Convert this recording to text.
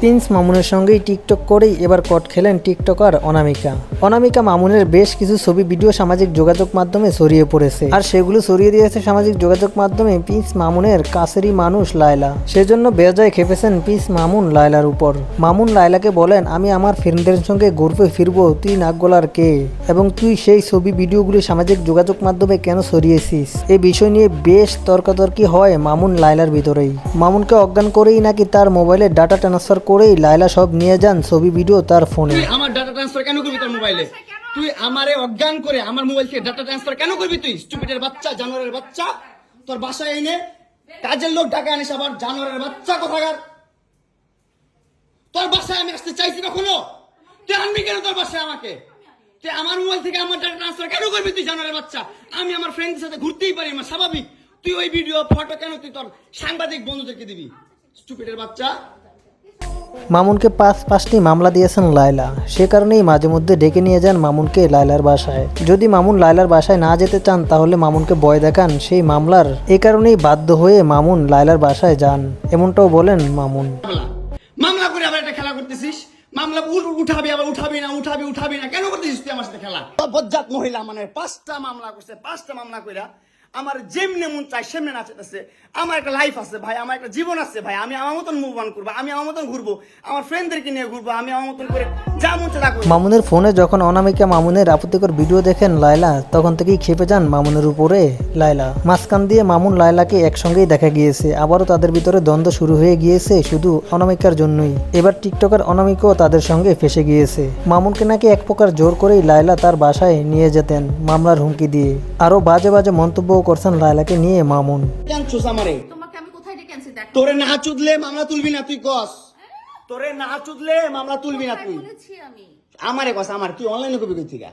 Prince মামুনের সঙ্গেই TikTok করেই এবার কট খেলেন টিকটকার অনামিকা। অনামিকা মামুনের বেশ কিছু ছবি, ভিডিও, সামাজিক যোগাযোগ মাধ্যমে ছড়িয়ে পড়েছে। আর সেগুলো ছড়িয়ে দিয়েছে সামাজিক যোগাযোগ মাধ্যমে প্রিন্স মামুনের কাছেরই মানুষ লায়লা। সেজন্য বেজায় খেপেছেন প্রিন্স মামুন লায়লার উপর। মামুন লায়লাকে বলেন, আমি আমার ফ্রেন্ডদের সঙ্গে ঘুরবে, ফিরবো, তুই নাকগোলার কে? এবং তুই সেই ছবি, ভিডিওগুলি সামাজিক যোগাযোগ মাধ্যমে কেন ছড়িয়েছিস? এই বিষয় নিয়ে বেশ তর্কাতর্কি হয় মামুন লায়লার ভিতরেই। মামুনকে অজ্ঞান করেই নাকি তার মোবাইলে ডাটা ট্রান্সফার করেই লায়লা সব নিয়ে যান ছবি, ভিডিও তার ফোনে। আমার ডাটা ট্রান্সফার কেন করবি তোর মোবাইলে তুই আমারে অজ্ঞান করে আমার মোবাইল থেকে ডাটা ট্রান্সফার কেন করবি তুই? স্টুপিডের বাচ্চা, জানোয়ারের বাচ্চা, তোর বাসায় এনে কাজের লোক ডাকা আনিস আবার, জানোয়ারের বাচ্চা কোথাকার? তোর বাসায় আমি আসতে চাইছি কখনো? তুই আনবি কেন তোর বাসায় আমাকে? তুই আমার মোবাইল থেকে আমার ডাটা ট্রান্সফার কেন করবি তুই, জানোয়ারের বাচ্চা? আমি আমার ফ্রেন্ডের সাথে ঘুরতেই পারি, আমার স্বাভাবিক। তুই ওই ভিডিও ফটো কেন তুই তোর সাংবাদিক বন্ধুদেরকে দিবি? স্টুপিডের বাচ্চা। মামুনকে পাঁচ পাঁচটি মামলা দিয়েছেন লায়লা। সে কারণেই মাঝে মধ্যে ডেকে নিয়ে যান মামুনকে লায়লার বাসায়। যদি মামুন লায়লার বাসায় না যেতে চান, তাহলে মামুনকে বয় দেখান। সেই মামলার এ কারণেই বাধ্য হয়ে মামুন লায়লার বাসায় যান। এমনটাও বলেন মামুন। মামলা করে আবার একটা খেলা করতেছিস? মামলা উঠাবি আবার উঠাবি না, উঠাবি উঠাবি না। কেন করতেছিস তুই আমার সাথে খেলা? বজ্জাত মহিলা মানে পাঁচটা মামলা করছে, পাঁচটা মামলা কইরা। আমার যেমনে মন চাই সেমনে আছে আমার একটা লাইফ আছে ভাই, আমার একটা জীবন আছে ভাই। আমি আমার মতন মুভ অন করব, আমি আমার মতন ঘুরবো, আমার ফ্রেন্ডদেরকে নিয়ে ঘুরবো, আমি আমার মতন করে মন মামুনের ফোনে যখন অনামিকা মামুনের আপত্তিকর ভিডিও দেখেন লায়লা তখন থেকেই খেপে যান মামুনের উপরে লায়লা। মাঝখান দিয়ে মামুন লায়লাকে একসঙ্গেই দেখা গিয়েছে। আবারও তাদের ভিতরে দ্বন্দ্ব শুরু হয়ে গিয়েছে শুধু অনামিকার জন্যই। এবার টিকটকার অনামিকাও তাদের সঙ্গে ফেসে গিয়েছে। মামুনকে নাকি এক প্রকার জোর করেই লায়লা তার বাসায় নিয়ে যেতেন মামলার হুমকি দিয়ে। আরও বাজে বাজে মন্তব্যও করছেন লায়লাকে নিয়ে মামুন। তোরে না চুদলে মামলা তুলবি না তুই কস। তোরে না চুদলে মামলা তুলবি না তুই। বলেছি আমি। আমারে কথা আমার তুই অনলাইনে কবি কই থেকে